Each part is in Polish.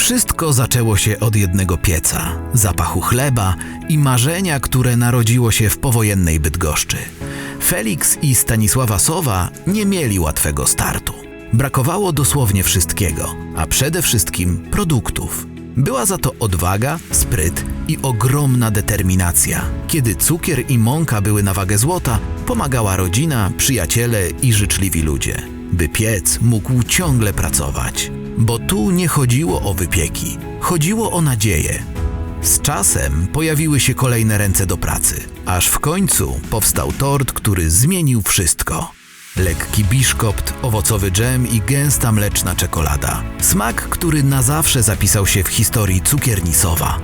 Wszystko zaczęło się od jednego pieca, zapachu chleba i marzenia, które narodziło się w powojennej Bydgoszczy. Felix i Stanisława Sowa nie mieli łatwego startu. Brakowało dosłownie wszystkiego, a przede wszystkim produktów. Była za to odwaga, spryt i ogromna determinacja. Kiedy cukier i mąka były na wagę złota, pomagała rodzina, przyjaciele i życzliwi ludzie, by piec mógł ciągle pracować. Bo tu nie chodziło o wypieki, chodziło o nadzieję. Z czasem pojawiły się kolejne ręce do pracy, aż w końcu powstał tort, który zmienił wszystko. Lekki biszkopt, owocowy dżem i gęsta mleczna czekolada. Smak, który na zawsze zapisał się w historii cukiernisowa.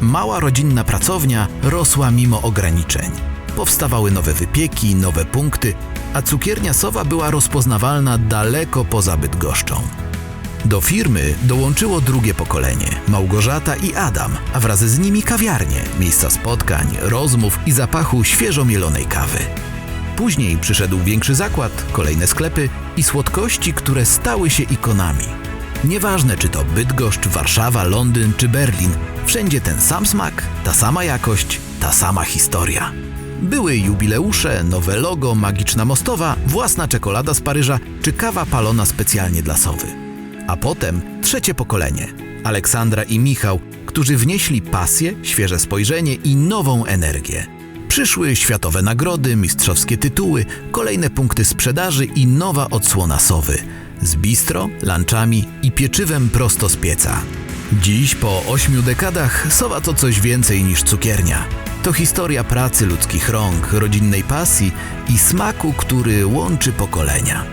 Mała rodzinna pracownia rosła mimo ograniczeń. Powstawały nowe wypieki, nowe punkty, a cukiernia Sowa była rozpoznawalna daleko poza Bydgoszczą. Do firmy dołączyło drugie pokolenie Małgorzata i Adam, a wraz z nimi kawiarnie, miejsca spotkań, rozmów i zapachu świeżo mielonej kawy. Później przyszedł większy zakład, kolejne sklepy i słodkości, które stały się ikonami. Nieważne czy to Bydgoszcz, Warszawa, Londyn czy Berlin, wszędzie ten sam smak, ta sama jakość, ta sama historia. Były jubileusze, nowe logo, magiczna mostowa, własna czekolada z Paryża czy kawa palona specjalnie dla Sowy. A potem trzecie pokolenie Aleksandra i Michał, którzy wnieśli pasję, świeże spojrzenie i nową energię. Przyszły światowe nagrody, mistrzowskie tytuły, kolejne punkty sprzedaży i nowa odsłona Sowy z bistro, lunchami i pieczywem prosto z pieca. Dziś po ośmiu dekadach Sowa to coś więcej niż cukiernia. To historia pracy ludzkich rąk, rodzinnej pasji i smaku, który łączy pokolenia.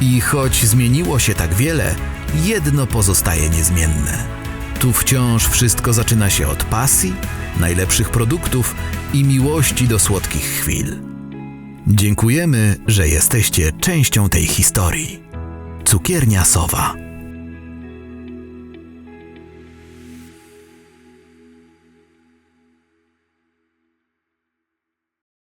I choć zmieniło się tak wiele, jedno pozostaje niezmienne. Tu wciąż wszystko zaczyna się od pasji, najlepszych produktów i miłości do słodkich chwil. Dziękujemy, że jesteście częścią tej historii. Cukiernia Sowa.